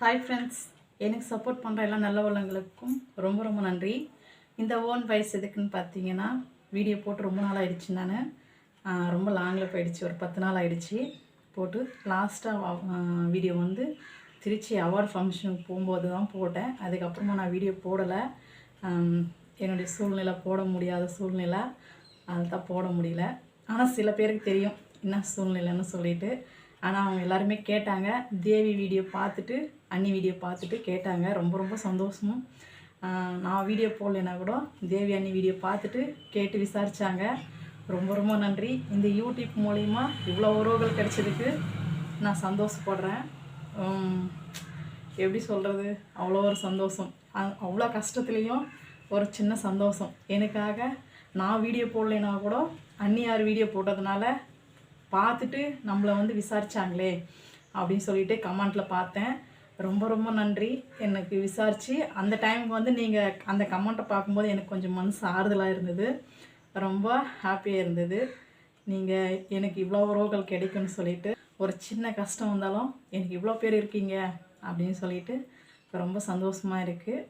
Hi friends எனக்கு support பண்ணுற எல்லா நல்ல உள்ளங்களுக்கும் ரொம்ப ரொம்ப நன்றி. இந்த ஓன் வயசு எதுக்குன்னு பார்த்தீங்கன்னா வீடியோ போட்டு ரொம்ப நாள் ஆகிடுச்சு நான். ரொம்ப லாங்கில் போயிடுச்சு. ஒரு பத்து நாள் ஆகிடுச்சு போட்டு லாஸ்ட்டாக வீடியோ வந்து திருச்சி அவார்டு ஃபங்க்ஷனுக்கு போகும்போது தான் போட்டேன். அதுக்கப்புறமா நான் வீடியோ போடலை. என்னுடைய சூழ்நிலை போட முடியாத சூழ்நிலை. அதுதான் போட முடியல. ஆனால் சில பேருக்கு தெரியும். என்ன சூழ்நிலைன்னு சொல்லிட்டு. ஆனால் அவங்க எல்லாருமே கேட்டாங்க. தேவி வீடியோ பார்த்துட்டு அண்ணி வீடியோ பார்த்துட்டு கேட்டாங்க. ரொம்ப ரொம்ப சந்தோஷமும். நான் வீடியோ போடலைன்னா கூட தேவி அண்ணி வீடியோ பார்த்துட்டு கேட்டு விசாரித்தாங்க ரொம்ப ரொம்ப நன்றி. இந்த யூடியூப் மூலிமா இவ்வளோ உறவுகள் கிடைச்சதுக்கு நான் சந்தோஷப்படுறேன். எப்படி சொல்கிறது அவ்வளோ ஒரு சந்தோஷம். அவ்வளோ கஷ்டத்துலேயும் ஒரு சின்ன சந்தோஷம். எனக்காக நான் வீடியோ போடலைன்னா கூட அன்னியார் வீடியோ போட்டதுனால பார்த்துட்டு நம்மளை வந்து விசாரித்தாங்களே அப்படின்னு சொல்லிட்டு கமெண்ட்டில் பார்த்தேன். ரொம்ப ரொம்ப நன்றி. எனக்கு விசாரித்து அந்த டைமுக்கு வந்து நீங்கள் அந்த கமெண்ட்டை பார்க்கும்போது எனக்கு கொஞ்சம் மனசு ஆறுதலாக இருந்தது. ரொம்ப ஹாப்பியாக இருந்தது. நீங்கள் எனக்கு இவ்வளோ உறவுகள் கிடைக்கும்னு சொல்லிட்டு ஒரு சின்ன கஷ்டம் வந்தாலும் எனக்கு இவ்வளோ பேர் இருக்கீங்க அப்படின்னு சொல்லிட்டு ரொம்ப சந்தோஷமாக இருக்குது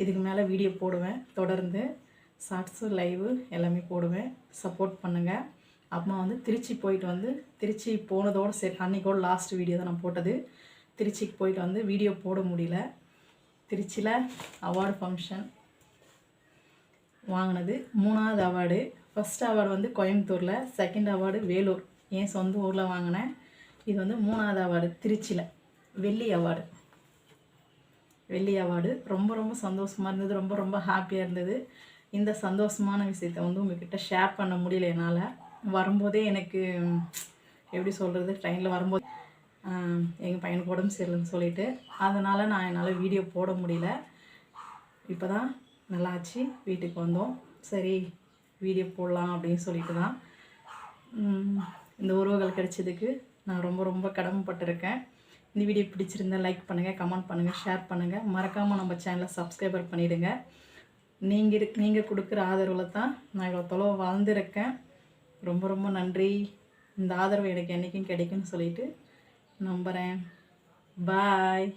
இதுக்கு மேலே வீடியோ போடுவேன். தொடர்ந்து ஷார்ட்ஸு லைவு எல்லாமே போடுவேன். சப்போர்ட் பண்ணுங்கள் அப்புறமா வந்து திருச்சி போயிட்டு வந்து திருச்சி போனதோடு சரி அன்றைக்கோட லாஸ்ட் வீடியோ தான் நான் போட்டது. திருச்சிக்கு போயிட்டு வந்து வீடியோ போட முடியல. திருச்சியில் அவார்டு ஃபங்க்ஷன் வாங்கினது. மூணாவது அவார்டு ஃபர்ஸ்ட் அவார்டு வந்து கோயம்புத்தூரில் செகண்ட் அவார்டு வேலூர். என் சொந்த ஊரில் வாங்கினேன். இது வந்து மூணாவது அவார்டு திருச்சியில் வெள்ளி அவார்டு வெள்ளி அவார்டு ரொம்ப ரொம்ப சந்தோஷமாக இருந்தது. ரொம்ப ரொம்ப ஹாப்பியாக இருந்தது. இந்த சந்தோஷமான விஷயத்தை வந்து உங்ககிட்ட ஷேர் பண்ண முடியல என்னால். வரும்போதே எனக்கு எப்படி சொல்கிறது ட்ரெயினில் வரும்போது எங்கள் பையனுக்கு உடம்பு சரியில்லைன்னு சொல்லிவிட்டு அதனால் நான் என்னால் வீடியோ போட முடியல. இப்போ தான் நல்லாச்சு வீட்டுக்கு வந்தோம். சரி வீடியோ போடலாம் அப்படின்னு சொல்லிட்டு தான் இந்த உறவுகள் கிடைச்சதுக்கு நான் ரொம்ப ரொம்ப கடமைப்பட்டிருக்கேன். இந்த வீடியோ பிடிச்சிருந்தா லைக் பண்ணுங்கள் கமெண்ட் பண்ணுங்கள் ஷேர் பண்ணுங்கள் மறக்காமல் நம்ம சேனலை சப்ஸ்கிரைபர் பண்ணிவிடுங்க நீங்கள் இரு நீங்கள் கொடுக்குற ஆதரவில் தான் நான் இவ்வளோ தொலைவு வாழ்ந்துருக்கேன். ரொம்ப ரொம்ப நன்றி. இந்த ஆதரவு எனக்கு என்றைக்கும் கிடைக்கும்னு Nombre. Bye.